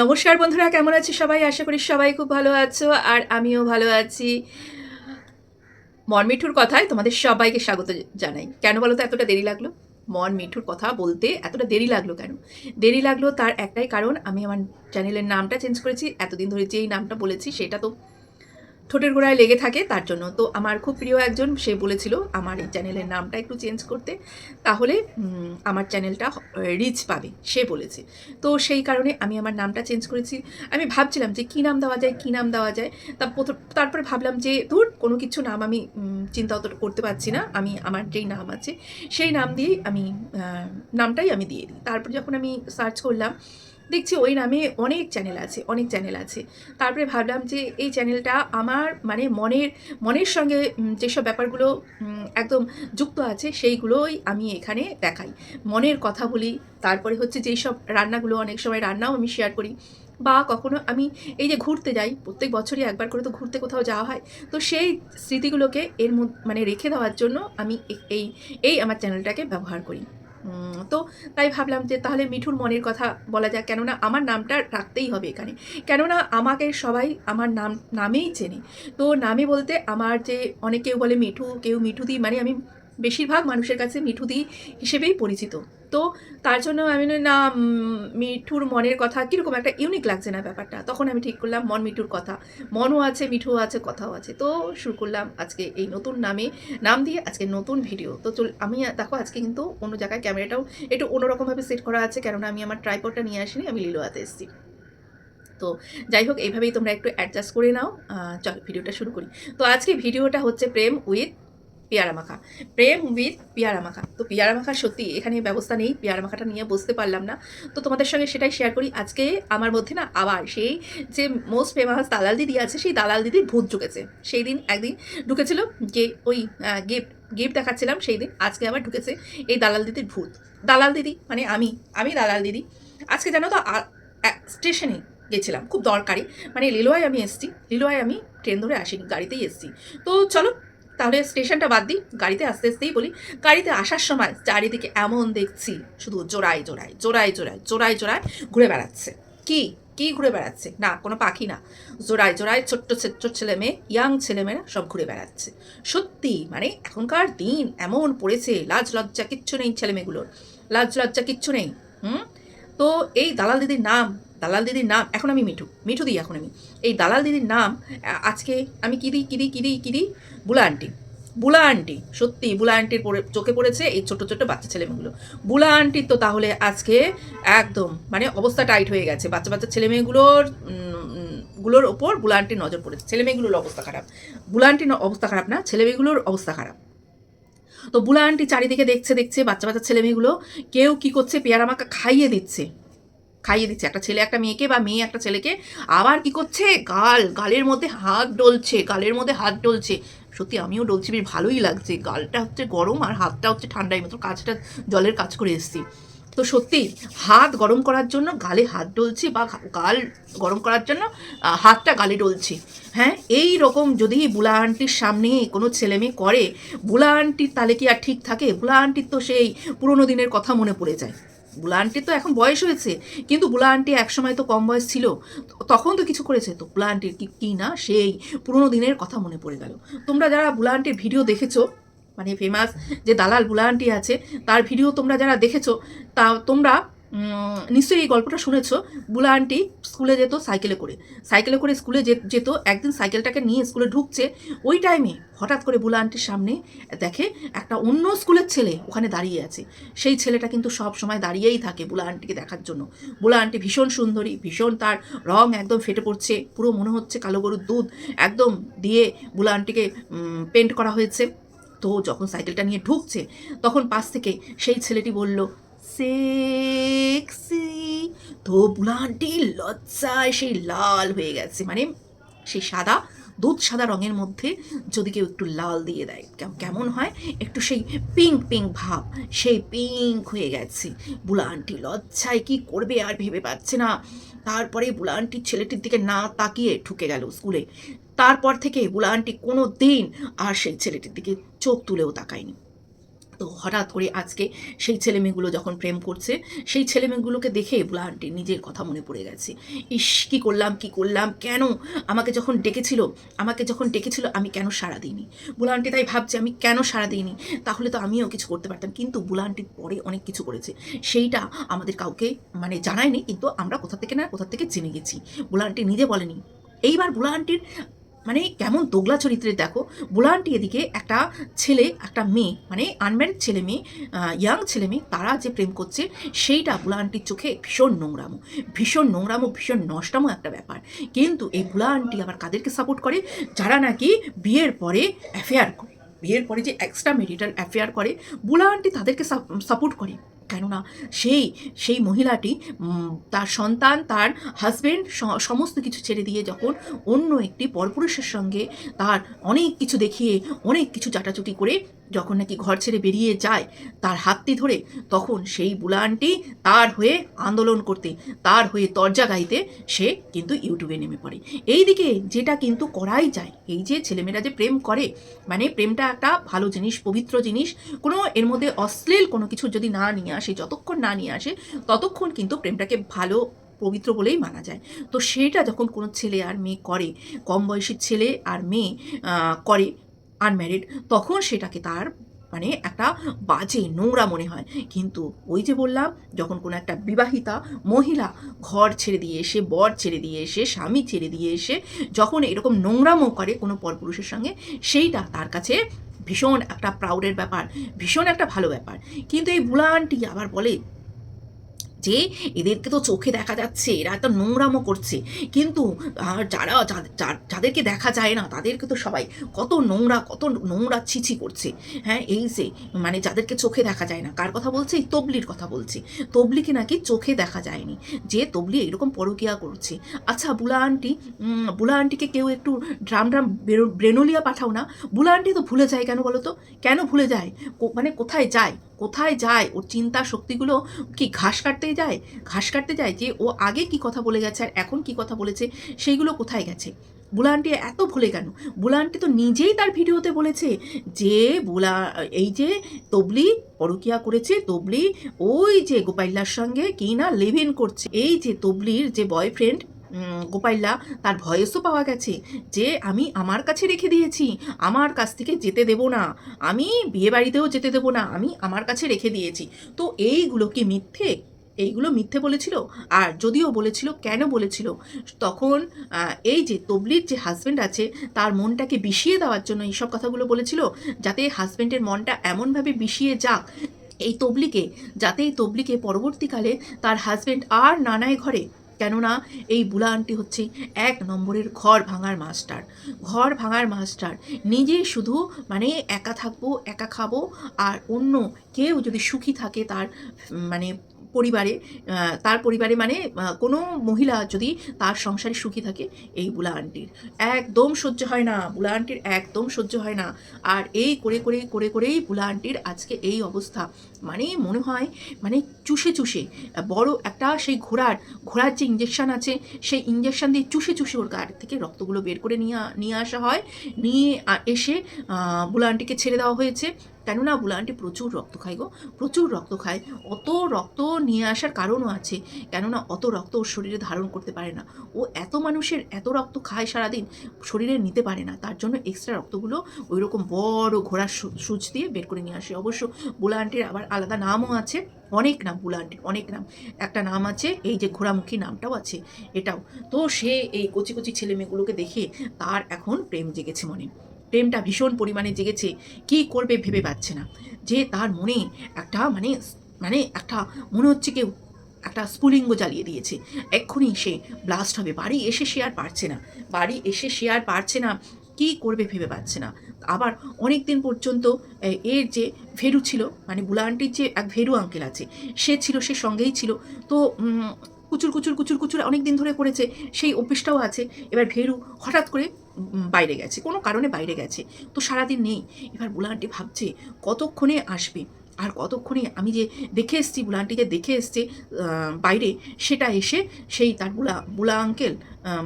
নমস্কার বন্ধুরা, কেমন আছি সবাই? আশা করি সবাই খুব ভালো আছো আর আমিও ভালো আছি। মন মিঠুর কথায় তোমাদের সবাইকে স্বাগত জানাই। কেন বলো তো, এতটা দেরি লাগল? মন মিঠুর কথা বলতে এতটা দেরি লাগল কেন? দেরি লাগল তার একটাই কারণ, আমি আমার চ্যানেলের নামটা চেঞ্জ করেছি, এতদিন ধরে যেই নামটা বলেছি, সেটা তো ঠোঁটের গোড়ায় লেগে থাকে তার জন্য। তো আমার খুব প্রিয় একজন, সে বলেছিল আমার এই চ্যানেলের নামটা একটু চেঞ্জ করতে, তাহলে আমার চ্যানেলটা রিচ পাবে, সে বলেছে। তো সেই কারণে আমি আমার নামটা চেঞ্জ করেছি। আমি ভাবছিলাম যে কী নাম দেওয়া যায়, কী নাম দেওয়া যায়। তা তারপরে ভাবলাম যে ধুর, কোনো কিছু নাম আমি চিন্তা অত করতে পারছি না। আমি আমার যেই নাম আছে, সেই নাম দিয়েই আমি নামটাই আমি দিয়ে দিই। তারপর যখন আমি সার্চ করলাম দেখছি ওই নামে অনেক চ্যানেল আছে, অনেক চ্যানেল আছে। তারপরে ভাবলাম যে এই চ্যানেলটা আমার মানে মনের মনের সঙ্গে যেসব ব্যাপারগুলো একদম যুক্ত আছে সেইগুলোই আমি এখানে দেখাই। মনের কথা বলি, তারপরে হচ্ছে যেই সব রান্নাগুলো অনেক সময় রান্নাও আমি শেয়ার করি। বা কখনো আমি এই যে ঘুরতে যাই, প্রত্যেক বছরই একবার করে তো ঘুরতে কোথাও যাওয়া হয়। তো সেই স্মৃতিগুলোকে এর মানে রেখে দেওয়ার জন্য আমি এই এই আমার চ্যানেলটাকে ব্যবহার করি। তো তাই ভাবলাম যে তাহলে মিঠুর মনের কথা বলা যাক, কেননা আমার নামটা রাখতেই হবে এখানে। কেননা আমাকে সবাই আমার নাম, নামেই চেনে। তো নামে বলতে আমার যে অনেকেও বলে মিঠু, কেউ মিঠু দিই মানে আমি বেশিরভাগ মানুষের কাছে মিঠু দিই হিসেবেই পরিচিত। তো তার জন্য আমি না মিঠুর মনের কথা কীরকম একটা ইউনিক লাগছে না ব্যাপারটা? তখন আমি ঠিক করলাম, মন মিঠুর কথা। মনও আছে, মিঠুও আছে, কথাও আছে। তো শুরু করলাম আজকে এই নতুন নামে, নাম দিয়ে আজকে নতুন ভিডিও তো চল, আমি দেখো আজকে কিন্তু অন্য জায়গায় ক্যামেরাটাও একটু অন্যরকমভাবে সেট করা আছে, কেননা আমি আমার ট্রাইপডটা নিয়ে আসিনি, আমি লিলোয়াতে এসেছি। তো যাই হোক, এইভাবেই তোমরা একটু অ্যাডজাস্ট করে নাও। চল ভিডিওটা শুরু করি। তো আজকে ভিডিওটা হচ্ছে প্রেম উইথ পেয়ারা মাখা। প্রেম উইথ পেয়ারা মাখা। তো পেয়ারা মাখা সত্যি এখানে ব্যবস্থা নেই, পেয়ারা মাখাটা নিয়ে বুঝতে পারলাম না। তো তোমাদের সঙ্গে সেটাই শেয়ার করি। আজকে আমার মধ্যে না আবার সেই যে মোস্ট ফেমাস দালাল দিদি আছে, সেই দালাল দিদির ভূত ঢুকেছে। সেই দিন একদিন ঢুকেছিল যে ওই গিফট গিফট দেখাচ্ছিলাম সেই দিন। আজকে আবার ঢুকেছে এই দালাল দিদির ভূত। দালাল দিদি মানে আমি আমি দালাল দিদি। আজকে জানো তো স্টেশনে গেছিলাম, খুব দরকারি। মানে লিলোয়ায় আমি এসছি, লিলোয়ায় আমি ট্রেন ধরে আসিনি, গাড়িতেই এসছি। তো চলো তাহলে স্টেশনটা বাদ দিই। গাড়িতে আস্তে আস্তেই বলি, গাড়িতে আসার সময় চারিদিকে এমন দেখছি, শুধু জোড়ায় জোড়ায় জোড়ায় জোড়ায় জোড়ায় জোড়ায় ঘুরে বেড়াচ্ছে। কি? কি ঘুরে বেড়াচ্ছে? না, কোনো পাখি না। জোড়ায় জোড়ায় ছোট্ট ছোট্ট ছেলে মেয়ে, ইয়াং ছেলেমেয়েরা সব ঘুরে বেড়াচ্ছে। সত্যি মানে এখনকার দিন এমন পড়েছে, লাজ লজ্জা কিচ্ছু নেই ছেলেমেয়েগুলোর লাজ লজ্জা কিচ্ছু নেই, হুম? তো এই দালাল দিদির নাম দালাল দিদির নাম, এখন আমি মিঠু মিঠু দিই এখন আমি। এই দালাল দিদির নাম আজকে আমি কি দিই কি দিই কি দিই কি দিই? বুলা আন্টি বুলা আন্টি, সত্যি বুলা আন্টির পড়ে চোখে পড়েছে এই ছোট ছোট বাচ্চা ছেলেমেয়েগুলো। বুলা আন্টির তো তাহলে আজকে একদম মানে অবস্থা টাইট হয়ে গেছে, বাচ্চা বাচ্চা ছেলেমেয়েগুলোর গুলোর ওপর বুলা আন্টির নজর পড়েছে। ছেলেমেয়েগুলোর অবস্থা খারাপ। বুলা আন্টির অবস্থা খারাপ না, ছেলেমেয়েগুলোর অবস্থা খারাপ। তো বুলা আন্টি চারিদিকে দেখছে দেখছে বাচ্চা বাচ্চা ছেলেমেয়েগুলো, কেউ কি করছে, পেয়ারা মাখা খাইয়ে দিচ্ছে। খাইয়ে দিচ্ছে। একটা ছেলে, একটা মেয়েকে বা মেয়ে একটা ছেলেকে আবার কি করছে? গাল, গালের মধ্যে হাত ডলছে, গালের মধ্যে হাত ডলছে। সত্যি আমিও ডলছি, বেশ ভালোই লাগছে। গালটা হচ্ছে গরম আর হাতটা হচ্ছে ঠান্ডাই মতো কাজটা, জলের কাজ করে এসছি। তো সত্যি, হাত গরম করার জন্য গালে হাত ডলছে বা গাল গরম করার জন্য হাতটা গালে ডলছে। হ্যাঁ এই রকম যদি বুলা আন্টির সামনে কোনো ছেলে মেয়ে করে, বুলা আন্টির তাহলে কি আর ঠিক থাকে? বুলা আন্টির তো সেই পুরোনো দিনের কথা মনে পড়ে যায়। বুলা আন্টির তো এখন বয়স হয়েছে, কিন্তু বুলা আন্টি একসময় তো কম বয়স ছিল, তখন তো কিছু করেছে, তো বুলা আন্টির কি কি না, সেই পুরোনো দিনের কথা মনে পড়ে গেল। তোমরা যারা বুলা আন্টির ভিডিও দেখেছ মানে ফেমাস যে দালাল বুলা আন্টি আছে, তার ভিডিও তোমরা যারা দেখেছ, তা তোমরা নিশ্চয়ই এই গল্পটা শুনেছ? বুলা আন্টি স্কুলে যেত, সাইকেলে করে। সাইকেলে করে স্কুলে যেত, একদিন সাইকেলটাকে নিয়ে স্কুলে ঢুকছে। ওই টাইমে হঠাৎ করে বুলা আন্টির সামনে দেখে একটা অন্য স্কুলের ছেলে ওখানে দাঁড়িয়ে আছে। সেই ছেলেটা কিন্তু সব সময় দাঁড়িয়েই থাকে বুলা আন্টিকে দেখার জন্য। বুলা আন্টি ভীষণ সুন্দরী, ভীষণ তার রং একদম ফেটে পড়ছে, পুরো মনে হচ্ছে কালো গরুর দুধ একদম দিয়ে বুলা আন্টিকে পেন্ট করা হয়েছে। তো যখন সাইকেলটা নিয়ে ঢুকছে, তখন পাশ থেকে সেই ছেলেটি বলল সেক্সি তো বুলা আন্টি লজ্জায় সেই লাল হয়ে গেছে। মানে সেই সাদা, দুধ সাদা রঙের মধ্যে যদি কেউ একটু লাল দিয়ে দেয়, কেম- কেমন হয়? একটু সেই পিঙ্ক পিঙ্ক ভাব, সেই পিঙ্ক হয়ে গেছে। বুলা আন্টি লজ্জায় কি করবে আর ভেবে পাচ্ছে না। তারপরে বুলা আন্টির ছেলেটির দিকে না তাকিয়ে ঢুকে গেল স্কুলে। তারপর থেকে বুলা আন্টি কোনো দিন আর সেই ছেলেটির দিকে চোখ তুলেও তাকায়নি। তো হঠাৎ করে আজকে সেই ছেলেমেয়েগুলো যখন প্রেম করছে, সেই ছেলেমেয়েগুলোকে দেখে বুলা আন্টি নিজের কথা মনে পড়ে গেছে। ইস, কী করলাম, কি করলাম, কেন? আমাকে যখন ডেকেছিল, আমাকে যখন ডেকেছিল, আমি কেন সাড়া দিইনি? বুলা আন্টি তাই ভাবছে, আমি কেন সাড়া দিইনি? তাহলে তো আমিও কিছু করতে পারতাম। কিন্তু বুলা আন্টির পরে অনেক কিছু করেছে। সেইটা আমাদের কাউকে মানে জানায়নি, কিন্তু আমরা কোথা থেকে না, কোথা থেকে জেনে গেছি। বুলা আন্টি নিজে বলেনি। এইবার বুলা আন্টির মানে কেমন দোগলা চরিত্রে দেখো বুলা আন্টি এদিকে একটা ছেলে, একটা মেয়ে মানে আনম্যারিড ছেলে মেয়ে ইয়াং ছেলে মেয়ে, তারা যে প্রেম করছে, সেইটা বুলা আন্টির চোখে ভীষণ নোংরামো। ভীষণ নোংরামো, ভীষণ নষ্টামো একটা ব্যাপার। কিন্তু এই বুলা আন্টি আবার কাদেরকে সাপোর্ট করে? যারা নাকি বিয়ের পরে অ্যাফেয়ার করে, বিয়ের পরে যে এক্সট্রা মেরিটাল অ্যাফেয়ার করে বুলা আন্টি তাদেরকে সাপোর্ট করে। কেননা সেই সেই মহিলাটি তার সন্তান, তার হাজবেন্ড সমস্ত কিছু ছেড়ে দিয়ে যখন অন্য একটি পরপুরুষের সঙ্গে তার অনেক কিছু দেখিয়ে, অনেক কিছু চাটাচুটি করে যখন নাকি ঘর ছেড়ে বেরিয়ে যায় তার হাতটি ধরে, তখন সেই বুলানটি তার হয়ে আন্দোলন করতে, তার হয়ে তরজা গাইতে সে কিন্তু ইউটিউবে নেমে পড়ে। এই দিকে যেটা কিন্তু করাই যায়, এই যে ছেলেমেয়েরা যে প্রেম করে মানে প্রেমটা একটা ভালো জিনিস, পবিত্র জিনিস, কোনো এর মধ্যে অশ্লীল কোনো কিছু যদি না নিয়ে আসে, যতক্ষণ না নিয়ে আসে, ততক্ষণ কিন্তু প্রেমটাকে ভালো, পবিত্র বলেই মানা যায়। তো সেটা যখন কোনো ছেলে আর মেয়ে করে, কম বয়সী ছেলে আর মেয়ে করে আনম্যারিড তখন সেটাকে তার মানে একটা বাজে নোংরা মনে হয়। কিন্তু ওই যে বললাম, যখন কোনো একটা বিবাহিতা মহিলা ঘর ছেড়ে দিয়ে এসে, বর ছেড়ে দিয়ে এসে, স্বামী ছেড়ে দিয়ে এসে, যখন এরকম নোংরামো করে কোনো পরপুরুষের সঙ্গে, সেইটা তার কাছে ভীষণ একটা প্রাউডের ব্যাপার ভীষণ একটা ভালো ব্যাপার। কিন্তু এই বুলা আবার বলে যে এদেরকে তো চোখে দেখা যাচ্ছে এরা একটা নোংরামো করছে। কিন্তু আহ, যারা যাদেরকে দেখা যায় না তাদেরকে তো সবাই কত নোংরা কত নোংরা ছিছি করছে। হ্যাঁ এই যে মানে যাদেরকে চোখে দেখা যায় না কার কথা বলছে? এই তবলির কথা বলছে। তবলিকে নাকি চোখে দেখা যায়নি যে তবলি এরকম পরকিয়া করছে। আচ্ছা বুলা আন্টি বুলা আন্টিকে কেউ একটু ড্রাম ড্রাম বেরো- ব্রেনোলিয়া পাঠাও না। বুলা আন্টি তো ভুলে যায় কেন বলো তো? কেন ভুলে যায়? মানে কোথায় যায়? কোথায় যায়? ওর চিন্তা শক্তিগুলো কি ঘাস কাটতে যায়? ঘাস কাটতে যায় যে ও আগে কি কথা বলে গেছে আর এখন কি কথা বলেছে, সেইগুলো কোথায় গেছে? বুলা এত ভুলে কেন? বুলা তো নিজেই তার ভিডিওতে বলেছে যে বুলা, এই যে তবলি পরকিয়া করেছে, তবলি ওই যে গোপাইল্লার সঙ্গে কি না লিভ করছে। এই যে তবলির যে বয়ফ্রেন্ড গোপাইল্লা, তার ভয়েসও পাওয়া গেছে যে, আমি আমার কাছে রেখে দিয়েছি, আমার কাছ থেকে যেতে দেব না, আমি বিয়ে বাড়িতেও যেতে দেবো না, আমি আমার কাছে রেখে দিয়েছি। তো এইগুলো কি মিথ্যে? এইগুলো মিথ্যে বলেছিল? আর যদিও বলেছিল, কেন বলেছিল? তখন এই যে তবলির যে হাজব্যান্ড আছে, তার মনটাকে বিষিয়ে দেওয়ার জন্য এইসব কথাগুলো বলেছিল, যাতে হাজব্যান্ডের মনটা এমনভাবে বিষিয়ে যাক এই তবলিকে, যাতে এই তবলিকে পরবর্তীকালে তার হাজব্যান্ড আর নানায় ঘরে। কেননা এই বুলা আন্টি হচ্ছে এক নম্বরের ঘর ভাঙার মাস্টার। ঘর ভাঙার মাস্টার, নিজে শুধু মানে একা থাকব, একা খাব, আর অন্য কেউ যদি সুখী থাকে তার মানে পরিবারে তার পরিবারে মানে কোনো মহিলা যদি তার সংসারে সুখী থাকে, এই বুলা আন্টির। একদম সহ্য হয় না, বুলা আন্টির একদম সহ্য হয় না। আর এই করে করে করে, করেই বুলা আন্টির আজকে এই অবস্থা। মানে মনে হয় মানে চুষে চুষে, বড় একটা সেই ঘোড়ার ঘোড়ার যে ইঞ্জেকশন আছে, সেই ইঞ্জেকশন দিয়ে চুষে চুষে ওর গাড়ি থেকে রক্তগুলো বের করে নিয়ে নিয়ে আসা হয়। নিয়ে এসে বুলা আন্টিকে ছেড়ে দেওয়া হয়েছে। কেননা বুলা আন্টি প্রচুর রক্ত খায় গো, প্রচুর রক্ত খায়। অত রক্ত নিয়ে আসার কারণও আছে। কেননা অত রক্ত ওর শরীরে ধারণ করতে পারে না। ও এত মানুষের এত রক্ত খায় সারাদিন, শরীরে নিতে পারে না। তার জন্য এক্সট্রা রক্তগুলো ওই রকম বড় ঘোড়ার সূচ দিয়ে বের করে নিয়ে আসে। অবশ্য বুলা আন্টির আবার আলাদা নামও আছে। অনেক নাম বুলা আন্টির অনেক নাম। একটা নাম আছে, এই যে ঘোড়ামুখী নামটাও আছে, এটাও। তো সে এই কচি কচি ছেলে মেয়েগুলোকে দেখে তার এখন প্রেম জেগেছে মনে। প্রেমটা ভীষণ পরিমাণে জেগেছে। কি করবে ভেবে পাচ্ছে না। যে তার মনে একটা মানে মানে একটা, মনে হচ্ছে কেউ একটা স্ফুলিঙ্গ জ্বালিয়ে দিয়েছে। এক্ষুনি সে ব্লাস্ট হবে। বাড়ি এসে সে আর পারছে না। বাড়ি এসে সে আর পারছে না। কি করবে ভেবে পাচ্ছে না। আবার অনেক দিন পর্যন্ত এর যে ভেরু ছিল মানে বুলা আন্টির যে এক ভেরু আঙ্কেল আছে, সে ছিল, সে সঙ্গেই ছিল। তো কুচুর কুচুর কুচুর কুচুর অনেক দিন ধরে করেছে। সেই অভ্যেসটাও আছে। এবার ভেরু হঠাৎ করে বাইরে গেছে, কোনো কারণে বাইরে গেছে। তো সারাদিন নেই। এবার বুলা আন্টি ভাবছে, কতক্ষণে আসবে? আর কতক্ষণে আমি যে দেখে এসছি বুলা আন্টি যে দেখে এসছে বাইরে, সেটা এসে সেই তার বুলা বুলা আঙ্কেল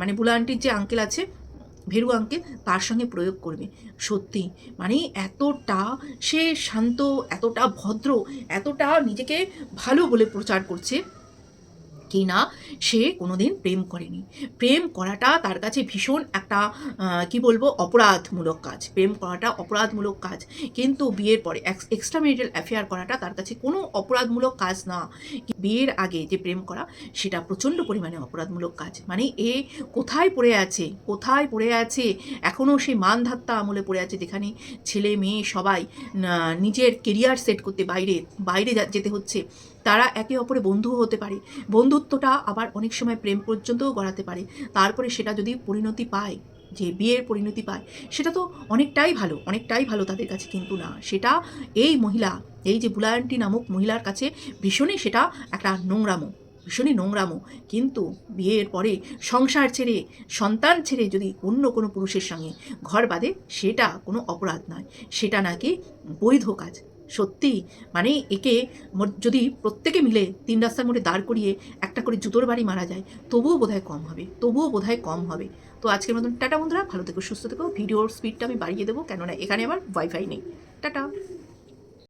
মানে বুলা আন্টির যে আঙ্কেল আছে, ভেরু আঙ্কেল তার সঙ্গে প্রয়োগ করবে। সত্যি মানে এতটা সে শান্ত, এতটা ভদ্র, এতটা নিজেকে ভালো বলে প্রচার করছে। কি না, সে কোনোদিন প্রেম করেনি। প্রেম করাটা তার কাছে ভীষণ একটা কি বলব, অপরাধমূলক কাজ। প্রেম করাটা অপরাধমূলক কাজ। কিন্তু বিয়ের পরে এক্সট্রা ম্যারিটাল অ্যাফেয়ার করাটা তার কাছে কোনো অপরাধমূলক কাজ না। বিয়ের আগে যে প্রেম করা, সেটা প্রচণ্ড পরিমাণে অপরাধমূলক কাজ। মানে এ কোথায় পড়ে আছে, কোথায় পড়ে আছে এখনও সেই মানধাত্তা আমলে পড়ে আছে, যেখানে ছেলে মেয়ে সবাই নিজের কেরিয়ার সেট করতে বাইরে বাইরে যেতে হচ্ছে। তারা একে অপরে বন্ধুও হতে পারে। বন্ধুত্বটা আবার অনেক সময় প্রেম পর্যন্তও গড়াতে পারে। তারপরে সেটা যদি পরিণতি পায়, যে বিয়ের পরিণতি পায়, সেটা তো অনেকটাই ভালো অনেকটাই ভালো তাদের কাছে কিন্তু না। সেটা এই মহিলা, এই যে বুলায়ন্টি নামক মহিলার কাছে ভীষণই সেটা একটা নোংরামো, ভীষণই নোংরামো। কিন্তু বিয়ের পরে সংসার ছেড়ে, সন্তান ছেড়ে যদি অন্য কোনো পুরুষের সঙ্গে ঘর বাঁধে, সেটা কোনো অপরাধ নয়। সেটা নাকি বৈধ কাজ। সত্যি? মানে একে যদি প্রত্যেকে মিলে তিন রাস্তার মোড়ে দাঁড় করিয়ে একটা করে জুতোর বাড়ি মারা যায়, তবুও বোধহয় কম হবে। তবুও বোধহয় কম হবে। তো আজকের মতন টাটা বন্ধুরা, ভালো থেকো, সুস্থ থেকো। ভিডিওর স্পিডটা আমি বাড়িয়ে দেবো, কেননা এখানে আমার ওয়াইফাই নেই। টাটা।